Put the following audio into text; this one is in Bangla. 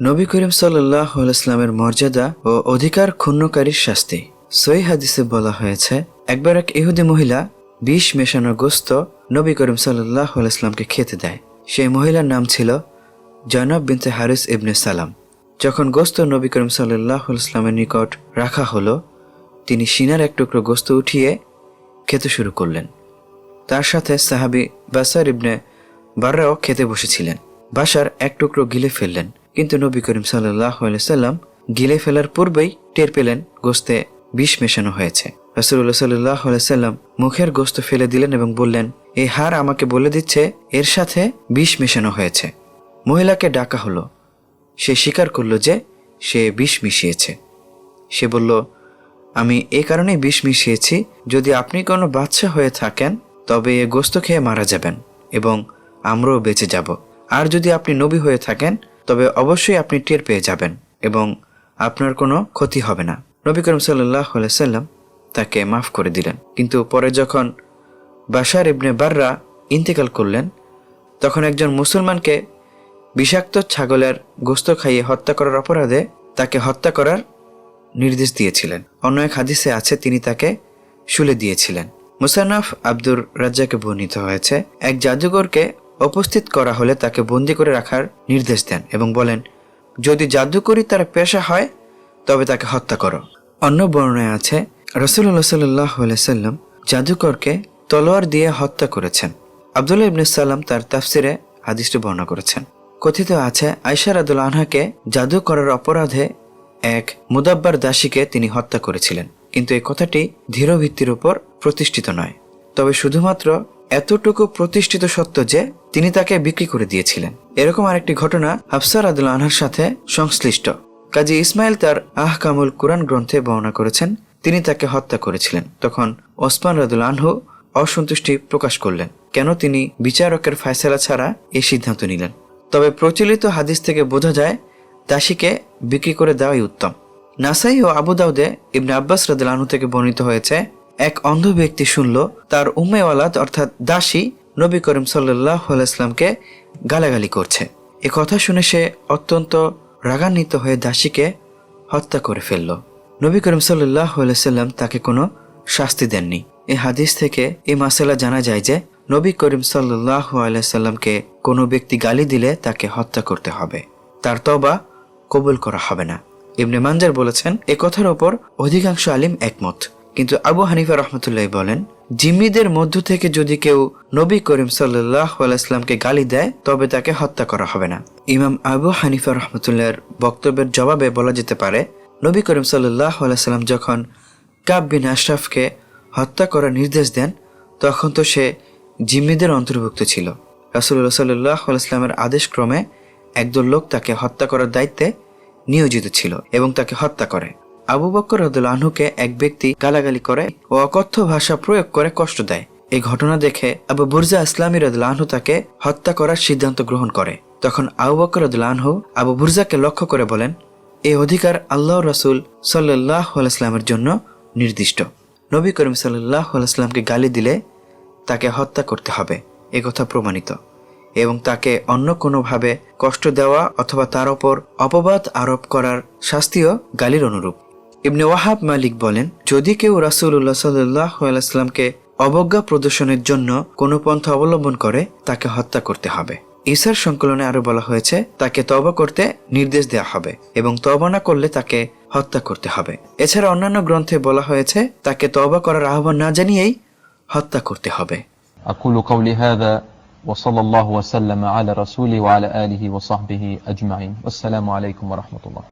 নবী করিম সাল্লাহ ইসলামের মর্যাদা ও অধিকার ক্ষুণ্ণকারীর শাস্তি। সই হাদিসে বলা হয়েছে, একবার এক ইহুদি মহিলা বিষ মেশানো গোস্ত নবী করিম সাল্লাহ ইসলামকে খেতে দেয়। সেই মহিলার নাম ছিল জয়নব বিনতে হারিস ইবনে সালাম। যখন গোস্ত নবী করিম সাল্লাহ ইসলামের নিকট রাখা হলো, তিনি সিনার এক টুকরো গোস্ত উঠিয়ে খেতে শুরু করলেন। তার সাথে সাহাবি বাসার ইবনে বাররাও খেতে বসেছিলেন। বাসার এক টুকরো গিলে ফেললেন। কিন্তু নবী করিম সাল্লাম গিলে ফেলার পূর্বেই টের পেলেন গোস্তে বিষ মেশানো হয়েছে। রাসুল্লাহ সাল্লাহ সাল্লাম মুখের গোস্ত ফেলে দিলেন এবং বললেন এই হার আমাকে বলে দিচ্ছে, এর সাথে বিষ মেশানো হয়েছে। মহিলাকে ডাকা হলো। সে স্বীকার করল যে সে বিষ মিশিয়েছে। সে বলল, আমি এই কারণেই বিষ মিশিয়েছি, যদি আপনি কোনো বাচ্চা হয়ে থাকেন, তবে এ গোস্ত খেয়ে মারা যাবেন এবং আমরাও বেঁচে যাব। আর যদি আপনি নবী হয়ে থাকেন তবে অবশ্যই আপনি টের পেয়ে যাবেন এবং আপনার কোনো ক্ষতি হবে না। নবী করিম সাল্লাহ সাল্লাম তাকে মাফ করে দিলেন। কিন্তু পরে যখন বাশার ইবনে বাররা ইন্তেকাল করলেন, তখন একজন মুসলমানকে বিষাক্ত ছাগলের গোস্ত খাইয়ে হত্যা করার অপরাধে তাকে হত্যা করার নির্দেশ দিয়েছিলেন। অন্য এক হাদিসে আছে, তিনি তাকে শুলে দিয়েছিলেন। মুসানাফ আব্দুর রাজ্জাকে বর্ণিত হয়েছে, এক জাদুঘরকে উপস্থিত করা হলে তাকে বন্দি করে রাখার নির্দেশ দেন এবং বলেন, যদি জাদুকরি তার পেশা হয়, তবে তাকে হত্যা করো। অন্য বর্ণায় আছে রসুল্লাহ সাল্লাহ সাল্লাম জাদুকরকে তলোয়ার দিয়ে হত্যা করেছেন। আবদুল্লাহ ইবনে সাল্লাম তার তাফসিরে হাদিসটি বর্ণনা করেছেন। কথিত আছে আয়সা রাদুল আনহাকে জাদু করার অপরাধে এক মুদাব্বার দাসীকে তিনি হত্যা করেছিলেন। কিন্তু এই কথাটি ধীর ভিত্তির উপর প্রতিষ্ঠিত নয়। তবে শুধুমাত্র এতটুকু প্রতিষ্ঠিত সত্য যে তিনি তাকে বিক্রি করে দিয়েছিলেন। এরকম আরেকটি ঘটনা হাফসার আদুল আনহার সাথে সংশ্লিষ্ট। কাজী ইসমাইল তার আহ কামুল কোরআন গ্রন্থে বর্ণনা করেছেন, তিনি তাকে হত্যা করেছিলেন। তখন ওসমান রাদুল আনহু অসন্তুষ্টি প্রকাশ করলেন। কেন তিনি বিচারকের ফয়সালা ছাড়া এই সিদ্ধান্ত নিলেন? তবে প্রচলিত হাদিস থেকে বোঝা যায়, দাসীকে বিক্রি করে দেওয়াই উত্তম। নাসাই ও আবু দাউদে ইবনে আব্বাস রাদুল আনহু থেকে বর্ণিত হয়েছে এক অন্ধ ব্যক্তি শুনল, তার উম্মেওয়ালাদ অর্থাৎ দাসী নবী করিম সাল্লাহ গালাগালি করছে। এ কথা শুনে সে অত্যন্ত রাগান্বিত হয়ে দাসীকে হত্যা করে ফেলল। নবী করিম সাল্লাহ সাল্লাম তাকে কোনো শাস্তি দেননি। এ হাদিস থেকে এই মাসেলা জানা যায় যে, নবী করিম সাল্লাহ সাল্লামকে কোনো ব্যক্তি গালি দিলে তাকে হত্যা করতে হবে। তার তবা কবুল করা হবে না। ইবনে মানজার বলেছেন, এ কথার ওপর অধিকাংশ আলিম একমত। কিন্তু আবু হানিফা রহমতুল্লাহ বলেন, জিম্মিদের মধ্য থেকে যদি কেউ নবী করিম সাল্লাহ আলাইসলামকে গালি দেয়, তবে তাকে হত্যা করা হবে না। ইমাম আবু হানিফা রহমতুল্লাহর বক্তব্যের জবাবে বলা যেতে পারে, নবী করিম সাল্লাহ আলাইসাল্লাম যখন কাব বিন আশরাফকে হত্যা করার নির্দেশ দেন, তখন তো সে জিম্মিদের অন্তর্ভুক্ত ছিল। রাসুল্লাহ সাল্লাহ আলাইসলামের আদেশ ক্রমে একদল লোক তাকে হত্যা করার দায়িত্বে নিয়োজিত ছিল এবং তাকে হত্যা করে। আবু রদুল আনহুকে এক ব্যক্তি গালাগালি করে ও অকথ্য ভাষা প্রয়োগ করে কষ্ট দেয়। এই ঘটনা দেখে আবু বুরজা ইসলামী রদুল আনহু তাকে হত্যা করার সিদ্ধান্ত গ্রহণ করে। তখন আবু রদুল আনহু আবু বুরজাকে লক্ষ্য করে বলেন এই অধিকার আল্লাহ রসুল সাল্লাহ আলাইস্লামের জন্য নির্দিষ্ট। নবী করিম সাল্লাহ আলাইস্লামকে গালি দিলে তাকে হত্যা করতে হবে। এ কথা প্রমাণিত। এবং তাকে অন্য কোনোভাবে কষ্ট দেওয়া অথবা তার ওপর অপবাদ আরোপ করার শাস্তিও গালির অনুরূপ। ইবনে ওয়াহাব মালিক বলেন যদি কেউ রাসুল্লাহ সাল্লাহ আলাইস্লামকে অবজ্ঞা প্রদর্শনের জন্য কোনো পন্থা অবলম্বন করে তাকে হত্যা করতে হবে ঈশার সংকলনে আরো বলা হয়েছে তাকে তবা করতে নির্দেশ দেওয়া হবে এবং তবা না করলে তাকে হত্যা করতে হবে এছাড়া অন্যান্য গ্রন্থে বলা হয়েছে তাকে তবা করার আহ্বান না জানিয়েই হত্যা করতে হবে أقول قولي هذا وصلى الله وسلم على رسوله وعلى آله وصحبه أجمعين والسلام عليكم ورحمة الله